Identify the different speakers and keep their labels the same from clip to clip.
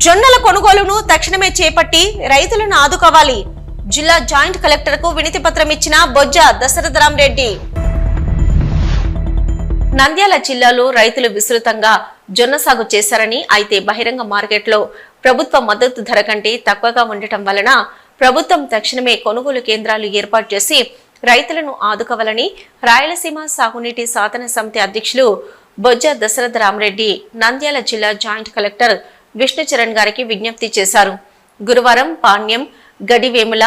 Speaker 1: జొన్నల కొనుగోలును తక్షణమే చేపట్టి రైతులను ఆదుకోవాలి. జిల్లా జాయింట్ కలెక్టర్కు వినతి పత్రం ఇచ్చిన బొజ్జ దశరథరాం రెడ్డి. నంద్యాల జిల్లాలో రైతులు విస్తృతంగా జొన్న సాగు చేశారని అయితే బహిరంగ మార్కెట్లో ప్రభుత్వ మద్దతు ధర కంటే తక్కువగా ఉండటం వలన ప్రభుత్వం తక్షణమే కొనుగోలు కేంద్రాలు ఏర్పాటు చేసి రైతులను ఆదుకోవాలని రాయలసీమ సాగునీటి సాధన సమితి అధ్యక్షులు బొజ్జ దశరథ రామరెడ్డి నంద్యాల జిల్లా జాయింట్ కలెక్టర్ విష్ణుచరణ్ గారికి విజ్ఞప్తి చేశారు. గురువారం పాణ్యం గడివేముల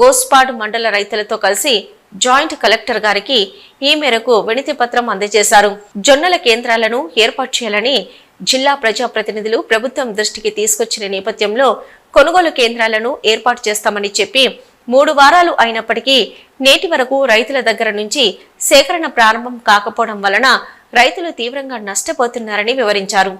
Speaker 1: గోస్పాడు మండల రైతులతో కలిసి జాయింట్ కలెక్టర్ గారికి ఈ మేరకు వినతి పత్రం అందజేశారు. జొన్నల కేంద్రాలను ఏర్పాటు చేయాలని జిల్లా ప్రజాప్రతినిధులు ప్రభుత్వం దృష్టికి తీసుకొచ్చిన నేపథ్యంలో కొనుగోలు కేంద్రాలను ఏర్పాటు చేస్తామని చెప్పి మూడు వారాలు అయినప్పటికీ నేటి వరకు రైతుల దగ్గర నుంచి సేకరణ ప్రారంభం కాకపోవడం వలన రైతులు తీవ్రంగా నష్టపోతున్నారని వివరించారు.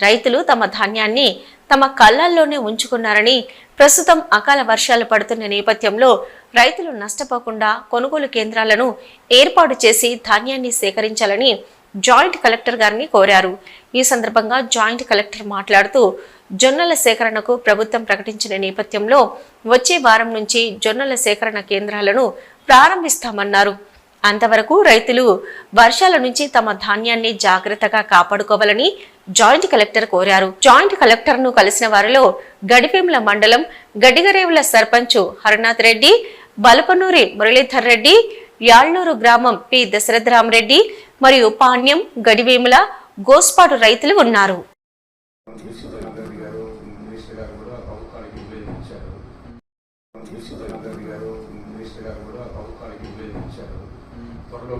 Speaker 1: రైతులు తమ ధాన్యాన్ని తమ కళ్ళల్లోనే ఉంచుకున్నారని ప్రస్తుతం అకాల వర్షాలు పడుతున్న నేపథ్యంలో రైతులు నష్టపోకుండా కొనుగోలు కేంద్రాలను ఏర్పాటు చేసి ధాన్యాన్ని సేకరించాలని జాయింట్ కలెక్టర్ గారిని కోరారు. ఈ సందర్భంగా జాయింట్ కలెక్టర్ మాట్లాడుతూ జొన్నల సేకరణకు ప్రభుత్వం ప్రకటించిన నేపథ్యంలో వచ్చే వారం నుంచి జొన్నల సేకరణ కేంద్రాలను ప్రారంభిస్తామన్నారు. అంతవరకు రైతులు వర్షాల నుంచి తమ ధాన్యాన్ని జాగ్రత్తగా కాపాడుకోవాలని జాయింట్ కలెక్టర్ కోరారు. జాయింట్ కలెక్టర్ను కలిసిన వారిలో గడిపేముల మండలం గడిగరేవుల సర్పంచ్ హరనాథ్ రెడ్డి బలపనూరి మురళీధర్ రెడ్డి యాళ్ళూరు గ్రామం పి దశరథరామరెడ్డి మరియు పాణ్యం గడివేముల గోస్పాటు రైతులు ఉన్నారు.
Speaker 2: గారు మినిస్టర్ గారు కూడా ప్రభుత్వానికి త్వరలో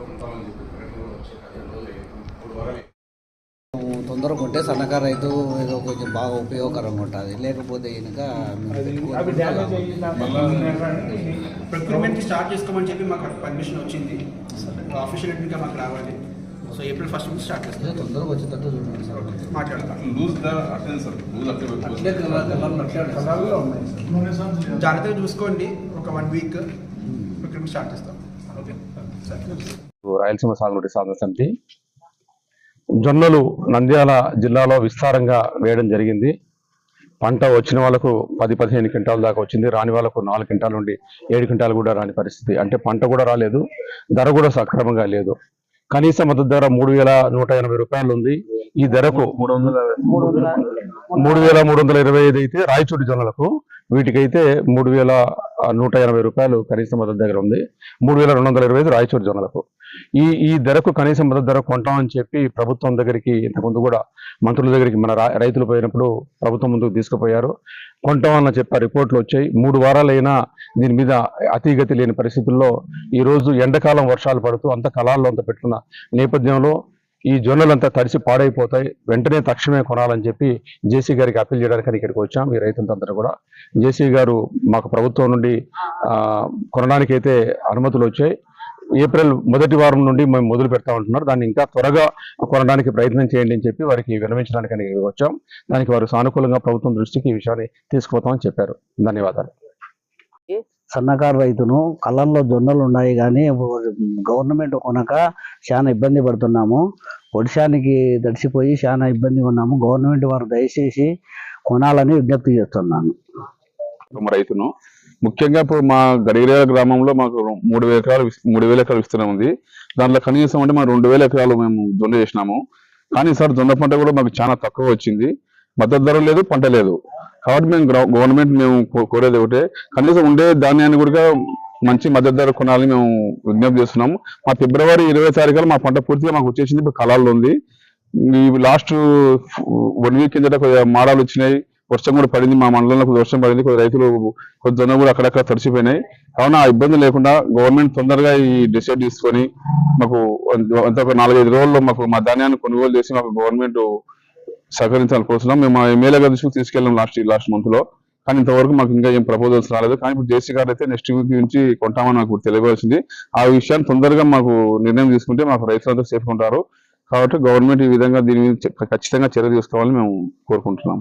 Speaker 2: చెప్పి ప్రకటన వచ్చే పదిహేను రోజులు. మూడు వారాలు
Speaker 3: తొందరగా ఉంటే సన్నకారు రైతు ఏదో కొంచెం బాగా ఉపయోగకరంగా ఉంటుంది లేకపోతే కనుక
Speaker 4: ప్రొక్యూర్మెంట్ స్టార్ట్ చేసుకోమని చెప్పి మాకు పర్మిషన్ వచ్చింది. ఆఫీషియల్ ఇంకా మాకు రావాలి. సో ఏప్రిల్ ఫస్ట్ నుంచి స్టార్ట్ చేస్తాం.
Speaker 3: తొందరగా వచ్చేటట్టు చూడండి సార్.
Speaker 4: మాట్లాడతాం. జాగ్రత్తగా చూసుకోండి. ఒక వన్ వీక్ ప్రొక్యూర్మెంట్ స్టార్ట్ చేస్తాం. ఓకే
Speaker 5: రాయలసీమ సాగునీటి సాధన సమితి జొన్నలు నంద్యాల జిల్లాలో విస్తారంగా వేయడం జరిగింది. పంట వచ్చిన వాళ్ళకు పది పదిహేను క్వింటాల దాకా వచ్చింది. రాని వాళ్ళకు నాలుగు క్వింటాల నుండి ఏడు క్వింటాలు కూడా రాని పరిస్థితి. అంటే పంట కూడా రాలేదు ధర కూడా సక్రమంగా లేదు. కనీస మద్దతు ధర మూడు వేల నూట ఎనభై రూపాయలు ఉంది. ఈ ధరకు మూడు వందల మూడు వేల మూడు వందల ఇరవై ఐదు అయితే రాయచూటి జొన్నలకు వీటికైతే మూడు వేల నూట ఎనభై రూపాయలు కనీస మద్దతు దగ్గర ఉంది. మూడు వేల రెండు వందల ఇరవై ఐదు రాయచూరు జొన్నలకు ఈ ఈ ధరకు కనీస మద్దతు ధర కొంటామని చెప్పి ప్రభుత్వం దగ్గరికి ఇంతకుముందు కూడా మంత్రుల దగ్గరికి మన రా- రైతులు పోయినప్పుడు ప్రభుత్వం ముందుకు తీసుకుపోయారు. కొంటామని చెప్పి రిపోర్ట్లు వచ్చాయి. మూడు వారాలైనా దీని మీద అతిగతి లేని పరిస్థితుల్లో ఈరోజు ఎండాకాలం వర్షాలు పడుతూ అంత కళాల్లో అంత పెట్టుకున్న నేపథ్యంలో ఈ జొన్నలంతా తడిసి పాడైపోతాయి. వెంటనే తక్షణమే కొనాలని చెప్పి జేసీ గారికి అప్పీల్ చేయడానికి ఇక్కడికి వచ్చాం. ఈ రైతులంతా కూడా. జేసీ గారు మాకు ప్రభుత్వం నుండి కొనడానికైతే కొనడానికి అయితే అనుమతులు వచ్చాయి. ఏప్రిల్ మొదటి వారం నుండి మేము మొదలు పెడతా ఉంటున్నారు. దాన్ని ఇంకా త్వరగా కొనడానికి ప్రయత్నం చేయండి అని చెప్పి వారికి విరమించడానికి వచ్చాం. దానికి వారు సానుకూలంగా ప్రభుత్వం దృష్టికి ఈ విషయాన్ని తీసుకుపోతామని చెప్పారు. ధన్యవాదాలు.
Speaker 3: సన్నకారు రైతును కళ్ళల్లో జొన్నలు ఉన్నాయి కానీ గవర్నమెంట్ కొనక చాలా ఇబ్బంది పడుతున్నాము. ఒడిశానికి తడిసిపోయి చాలా ఇబ్బందిగా ఉన్నాము గవర్నమెంట్ వారు దయచేసి కొనాలని విజ్ఞప్తి చేస్తున్నాను.
Speaker 5: రైతును. ముఖ్యంగా ఇప్పుడు మా గడిగరేల గ్రామంలో మాకు మూడు వేల ఎకరాలు మూడు వేల ఎకరాలు విస్తీర్ణం ఉంది. దాంట్లో కనీసం అంటే మా రెండు వేల ఎకరాలు మేము జొన్న చేసినాము. కానీ సార్ జొన్న పంట కూడా మాకు చాలా తక్కువ వచ్చింది. మద్దతు ధర లేదు పంట లేదు. కాబట్టి మేము గవర్నమెంట్ మేము కో- కోరేది ఒకటే. కనీసం ఉండే ధాన్యాన్ని కూడా మంచి మద్దతు ధర కొనాలని మేము విజ్ఞప్తి చేస్తున్నాము. మా ఫిబ్రవరి ఇరవై తారీఖులో మా పంట పూర్తిగా మాకు వచ్చేసింది ఇప్పుడు కళాల్లో ఉంది. ఈ లాస్ట్ వన్ వీక్ కిందట కొద్దిగా మాడాలు వచ్చినాయి. వర్షం కూడా పడింది మా మండలంలో వర్షం పడింది కొద్ది రైతులు కొద్ది జనం కూడా అక్కడక్కడ తడిచిపోయినాయి కావున ఆ ఇబ్బంది లేకుండా గవర్నమెంట్ తొందరగా ఈ డిసైడ్ తీసుకొని మాకు అంత ఒక నాలుగైదు రోజుల్లో మాకు మా ధాన్యాన్ని కొనుగోలు చేసి మాకు గవర్నమెంట్ సహకరించాలని కోరుతున్నాం. మేము మా ఎమ్మెల్యే గారి దృష్టికి తీసుకెళ్ళాం లాస్ట్ లాస్ట్ మంత్లో. కానీ ఇంతవరకు మాకు ఇంకా ఏం ప్రపోజల్స్ రాలేదు. కానీ ఇప్పుడు జేసీ గారు అయితే నెక్స్ట్ వీక్ నుంచి కొంటామని మాకు తెలియవలసింది. ఆ విషయాన్ని తొందరగా మాకు నిర్ణయం తీసుకుంటే మాకు రైతులంతా సేఫ్ ఉంటారు. కాబట్టి గవర్నమెంట్ ఈ విధంగా దీని మీద ఖచ్చితంగా చర్య తీసుకోవాలని మేము కోరుకుంటున్నాం.